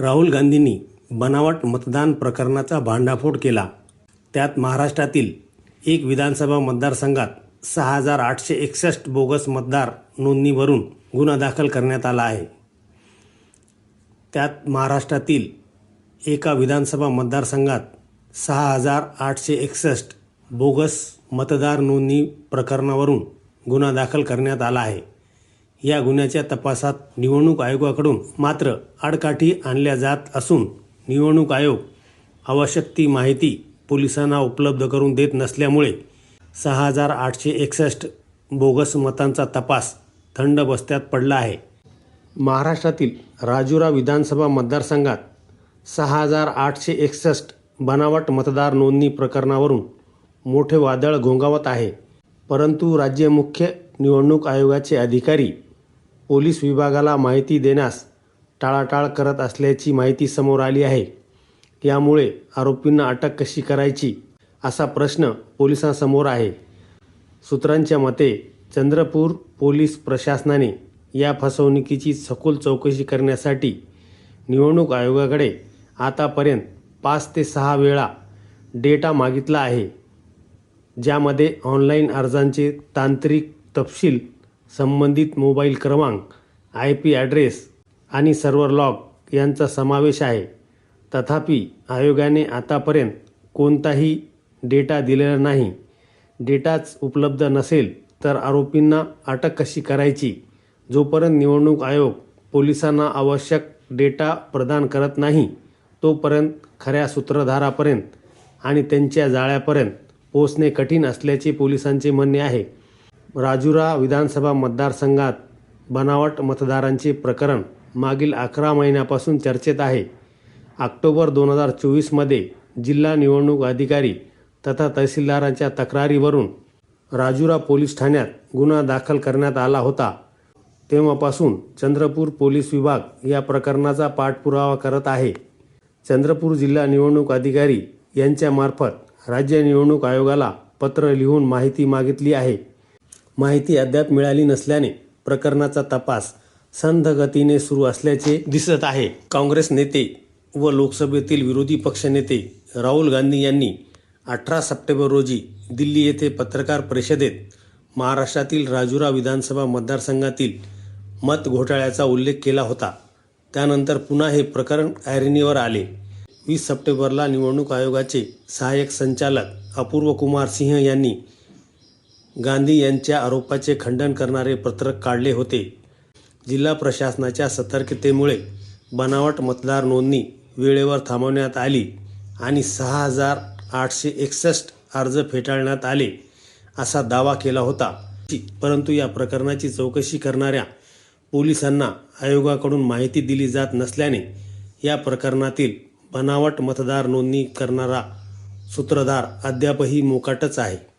राहुल गांधींनी बनावट मतदान प्रकरणाचा भांडाफोड केला. त्यात महाराष्ट्रातील एक विधानसभा मतदारसंघात सहा हजार आठशे एकसष्ट बोगस मतदार नोंदणीवरून गुन्हा दाखल करण्यात आला आहे. त्यात महाराष्ट्रातील एका विधानसभा मतदारसंघात सहा हजार आठशे एकसष्ट बोगस मतदार नोंदणी प्रकरणावरून गुन्हा दाखल करण्यात आला आहे. या गुन्ह्याच्या तपासात निवडणूक आयोगाकडून मात्र आडकाठी आणल्या जात असून निवडणूक आयोग आवश्यक ती माहिती पोलिसांना उपलब्ध करून देत नसल्यामुळे सहा हजार आठशे एकसष्ट बोगस मतांचा तपास थंड बस्त्यात पडला आहे. महाराष्ट्रातील राजुरा विधानसभा मतदारसंघात सहा हजार आठशे एकसष्ट बनावट मतदार नोंदणी प्रकरणावरून मोठे वादळ घोंगावत आहे. परंतु राज्य मुख्य निवडणूक आयोगाचे अधिकारी पोलीस विभागाला माहिती देण्यास टाळाटाळ करत असल्याची माहिती समोर आली आहे. यामुळे आरोपींना अटक कशी करायची असा प्रश्न पोलिसांसमोर आहे. सूत्रांच्या मते चंद्रपूर पोलीस प्रशासनाने या फसवणुकीची सखोल चौकशी करण्यासाठी निवडणूक आयोगाकडे आतापर्यंत पाच ते सहा वेळा डेटा मागितला आहे. ज्यामध्ये ऑनलाईन अर्जांचे तांत्रिक तपशील संबंधित मोबाईल क्रमांक आय पी ॲड्रेस आणि सर्व्हर लॉग यांचा समावेश आहे. तथापि आयोगाने आतापर्यंत कोणताही डेटा दिलेला नाही. डेटाच उपलब्ध नसेल तर आरोपींना अटक कशी करायची? जोपर्यंत निवडणूक आयोग पोलिसांना आवश्यक डेटा प्रदान करत नाही तोपर्यंत खऱ्या सूत्रधारापर्यंत आणि त्यांच्या जाळ्यापर्यंत पोचणे कठीण असल्याचे पोलिसांचे म्हणणे आहे. राजुरा विधानसभा मतदारसंघात बनावट मतदारांचे प्रकरण मागील अकरा महिन्यापासून चर्चेत आहे. ऑक्टोबर दोन हजार चोवीसमध्ये जिल्हा निवडणूक अधिकारी तथा तहसीलदारांच्या तक्रारीवरून राजुरा पोलीस ठाण्यात गुन्हा दाखल करण्यात आला होता. तेव्हापासून चंद्रपूर पोलीस विभाग या प्रकरणाचा पाठपुरावा करत आहे. चंद्रपूर जिल्हा निवडणूक अधिकारी यांच्यामार्फत राज्य निवडणूक आयोगाला पत्र लिहून माहिती मागितली आहे. माहिती अद्याप मिळाली नसल्याने प्रकरणाचा तपास संथ गतीने सुरू असल्याचे दिसत आहे. काँग्रेस नेते व लोकसभेतील विरोधी पक्षनेते राहुल गांधी यांनी अठरा सप्टेंबर रोजी दिल्ली येथे पत्रकार परिषदेत महाराष्ट्रातील राजुरा विधानसभा मतदारसंघातील मत घोटाळ्याचा उल्लेख केला होता. त्यानंतर पुन्हा हे प्रकरण ऐरणीवर आले. वीस सप्टेंबरला निवडणूक आयोगाचे सहाय्यक संचालक अपूर्व कुमार सिंह यांनी गांधी यांच्या आरोपाचे खंडन करणारे पत्रक काढले होते. जिल्हा प्रशासनाच्या सतर्कतेमुळे बनावट मतदार नोंदणी वेळेवर थांबवण्यात आली आणि सहा हजार आठशे एकसष्ट अर्ज फेटाळण्यात आले असा दावा केला होता. परंतु या प्रकरणाची चौकशी करणाऱ्या पोलिसांना आयोगाकडून माहिती दिली जात नसल्याने या प्रकरणातील बनावट मतदार नोंदणी करणारा सूत्रधार अद्यापही मोकाटच आहे.